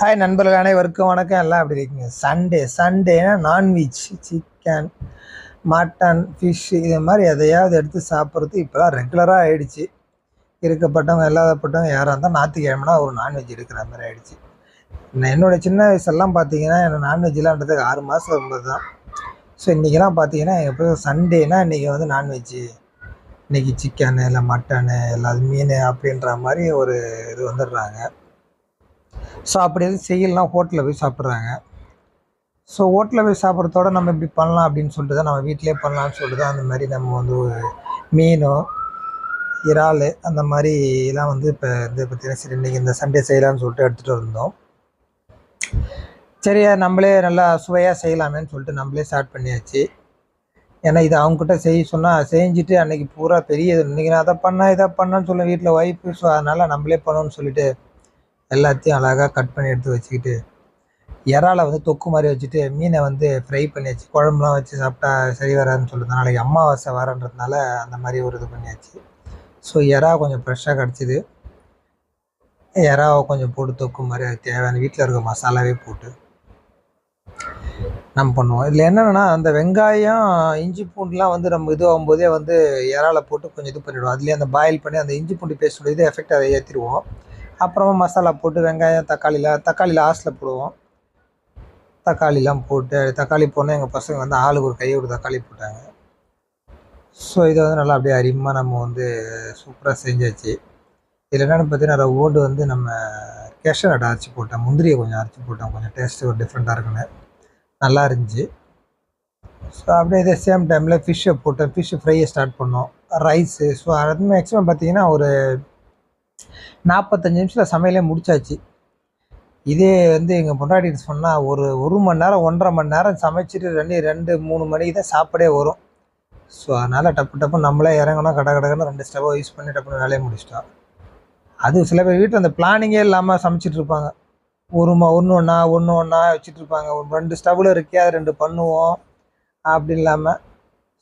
Hi நண்பர்கள் அனைவருக்கும் வணக்கம். எல்லாம் எப்படி இருக்கீங்க? சண்டே சண்டேனா நான்வெஜ் சிக்கன் மட்டன் ஃபிஷ் இது மாதிரி எதையாவது எடுத்து சாப்பிட்றது இப்போலாம் ரெகுலராக ஆகிடுச்சு இருக்கப்பட்டவங்க இல்லாதப்பட்டவங்க யாராக இருந்தால் ஞாயிற்றுக்கிழமைனா ஒரு நான்வெஜ் எடுக்கிற மாதிரி ஆகிடுச்சு நான் என்னோடய சின்ன வயசெல்லாம் பார்த்தீங்கன்னா எனக்கு நான்வெஜ்லான்றதுக்கு ஆறு மாதம் இருந்தது தான். ஸோ இன்றைக்கெல்லாம் பார்த்தீங்கன்னா எப்போ சண்டேனா இன்றைக்கி வந்து நான்வெஜ்ஜு இன்றைக்கி சிக்கனு இல்லை மட்டனு இல்லை மீன் அப்படின்ற மாதிரி ஒரு இது வந்துடுறாங்க. ஸோ அப்படி எதுவும் செய்யலாம் ஹோட்டலில் போய் சாப்பிட்றாங்க. ஸோ ஹோட்டலில் போய் சாப்பிட்றதோட நம்ம இப்படி பண்ணலாம் அப்படின்னு சொல்லிட்டு தான் நம்ம வீட்டிலே பண்ணலாம்னு சொல்லிட்டு தான் அந்த மாதிரி நம்ம வந்து ஒரு மீனோ இறால் அந்த மாதிரிலாம் வந்து இப்போ வந்து பார்த்தீங்கன்னா சரி இன்றைக்கி இந்த சண்டே செய்யலாம்னு சொல்லிட்டு எடுத்துகிட்டு இருந்தோம் சரி நம்மளே நல்லா சுவையாக செய்யலாமேன்னு சொல்லிட்டு நம்மளே ஸ்டார்ட் பண்ணியாச்சு. ஏன்னா இது அவங்ககிட்ட செய்ய சொன்னால் செஞ்சுட்டு அன்றைக்கி பூரா பெரிய இன்றைக்கி நான் அதை பண்ணேன் இதை பண்ணேன்னு சொல்ல வீட்டில் ஒய்ஃபு ஸோ அதனால் நம்மளே பண்ணணும்னு சொல்லிட்டு எல்லாத்தையும் அழகாக கட் பண்ணி எடுத்து வச்சுக்கிட்டு இறாலை வந்து தொக்கு மாதிரி வச்சுட்டு மீனை வந்து ஃப்ரை பண்ணி வச்சு குழம்புலாம் வச்சு சாப்பிட்டா சரி வராதுன்னு சொல்லுது நாளைக்கு அமாவாசை வரன்றதுனால அந்த மாதிரி ஒரு இது பண்ணியாச்சு. ஸோ இறா கொஞ்சம் ஃப்ரெஷ்ஷாக கிடச்சிது. இறாவை கொஞ்சம் போட்டு தொக்கு மாதிரி அது தேவையான வீட்டில் இருக்க மசாலாவே போட்டு நம்ம பண்ணுவோம். இதில் என்னென்னா அந்த வெங்காயம் இஞ்சி பூண்டுலாம் வந்து நம்ம இதுவாகும் போதே வந்து இறால போட்டு கொஞ்சம் இது பண்ணிவிடுவோம் அதுலேயே அந்த பாயில் பண்ணி அந்த இஞ்சி பூண்டு பேஸ்டோட இது எஃபெக்ட் அதை ஏற்றிடுவோம் அப்புறமா மசாலா போட்டு வெங்காயம் தக்காளியில் தக்காளியில் லாஸ்ட்டில் போடுவோம். தக்காளிலாம் போட்டு தக்காளி போனால் எங்கள் பசங்க வந்து ஆளுக்கு ஒரு கையை ஒரு தக்காளி போட்டாங்க. ஸோ இதை வந்து நல்லா அப்படியே அரிமாக நம்ம வந்து சூப்பராக செஞ்சாச்சு. இதில் என்னென்னு பார்த்தீங்கன்னா ஓடு வந்து நம்ம கேஷனட் அரைச்சி போட்டேன் முந்திரியை கொஞ்சம் அரைச்சி போட்டேன் கொஞ்சம் டேஸ்ட்டு ஒரு டிஃப்ரெண்ட்டாக இருக்குன்னு. நல்லா இருந்துச்சு. ஸோ அப்படியே இதே சேம் டைமில் ஃபிஷ்ஷை போட்டேன் ஃபிஷ்ஷு ஃப்ரையை ஸ்டார்ட் பண்ணோம். ரைஸு ஸோ அது மேக்ஸிமம் பார்த்தீங்கன்னா ஒரு நாற்பத்தஞ்சு நிமிஷத்தில் சமையலே முடிச்சாச்சு. இதே வந்து எங்கள் பொண்டாட்டி சொன்னால் ஒரு ஒரு மணி நேரம் ஒன்றரை மணி நேரம் சமைச்சிட்டு ரெண்டு ரெண்டு மூணு மணிக்கு தான் சாப்பாடே வரும். ஸோ அதனால் டப்பு டப்பு நம்மளே இறங்கணும் கடை கடகன்னு ரெண்டு ஸ்டவ்வை யூஸ் பண்ணி டப்புன்னு வேலையை முடிச்சிட்டோம். அது சில பேர் வீட்டில் அந்த பிளானிங்கே இல்லாமல் சமைச்சிட்டு இருப்பாங்க. ஒரு ம ஒன்று ஒன்றா ஒன்று ஒன்றா வச்சுட்டு இருப்பாங்க. ஒரு ரெண்டு ஸ்டவ்வில் இருக்கே அது ரெண்டு பண்ணுவோம். அப்படி இல்லாமல்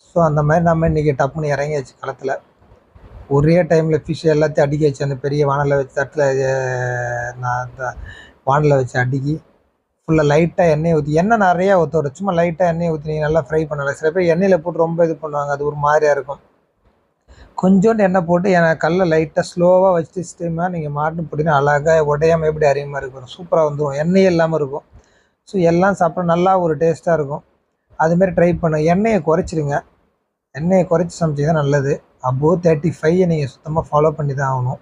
ஸோ அந்த மாதிரி நம்ம இன்றைக்கி டப்புன்னு இறங்கியாச்சு களத்தில். ஒரே டைமில் ஃபிஷ் எல்லாத்தையும் அடிக்க வச்சு அந்த பெரிய வானலில் வச்சு தட்டில் நான் அந்த வானலில் வச்சு அடுக்கி ஃபுல்லாக லைட்டாக எண்ணெய் ஊற்றி எண்ணெய் நிறையா ஊற்றோட சும்மா லைட்டாக எண்ணெய் ஊற்றி நீங்கள் நல்லா ஃப்ரை பண்ணலாம். சில பேர் எண்ணெயில் போட்டு ரொம்ப இது பண்ணுவாங்க. அது ஒரு மாதிரியாக இருக்கும். கொஞ்சோண்டு எண்ணெய் போட்டு என் கல்லை லைட்டாக ஸ்லோவாக வச்சுட்டு ஸ்டீமாக நீங்கள் மாட்டுன்னு போட்டிங்கன்னா அழகாக உடையாமல் எப்படி அதிகமாக இருக்கும். சூப்பராக வந்துடும் எண்ணெயே இல்லாமல் இருக்கும். ஸோ எல்லாம் சாப்பிட்டா நல்லா ஒரு டேஸ்ட்டாக இருக்கும். அதுமாரி ட்ரை பண்ண. எண்ணெயை குறைச்சிடுங்க. எண்ணெயை குறைச்சி சமைச்சிங்கன்னா நல்லது. அபோவ் தேர்ட்டி ஃபைவ் நீங்கள் சுத்தமாக ஃபாலோ பண்ணி தான் ஆகணும்.